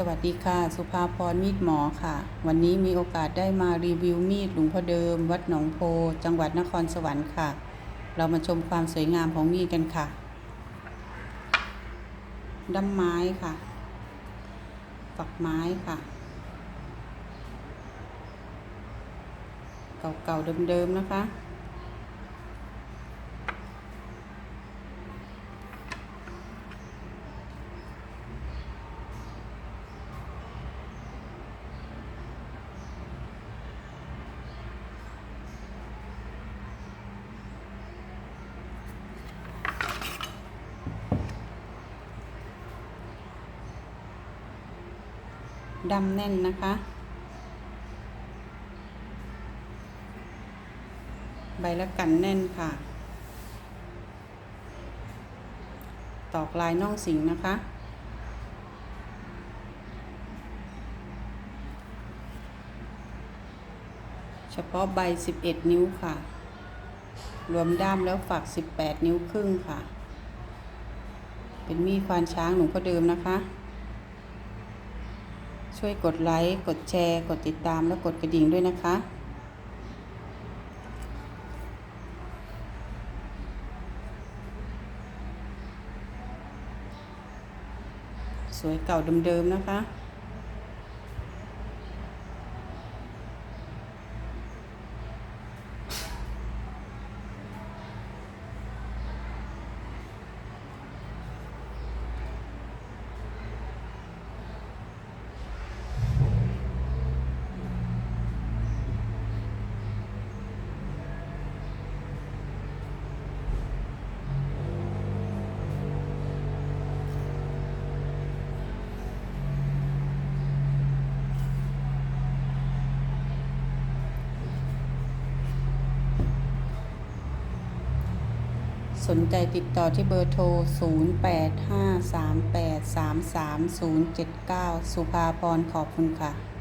สวัสดีค่ะ สุภาพรมีดหมอค่ะ วันนี้มีโอกาสได้มารีวิวมีดหลวงพ่อเดิม วัดหนองโพ จังหวัดนครสวรรค์ค่ะ เรามาชมความสวยงามของมีดกันค่ะด้ามไม้ค่ะ ฝักไม้ค่ะ เก่าๆเดิมๆนะคะ ดำแน่นนะคะ ใบละกันแน่นค่ะ ตอกลายน่องสิงนะคะ เฉพาะใบ 11 นิ้วค่ะ รวมด้ามแล้วฝัก 18 นิ้วครึ่งค่ะ เป็นมีดควานช้างหลวงพ่อเดิมนะคะ ช่วยกดไลค์ กดแชร์ กดติดตาม และกดกระดิ่งด้วยนะคะ สวยเก่าเดิมๆนะคะ สนใจติดต่อที่เบอร์โทร 0853833079 สุภาพรขอบคุณค่ะ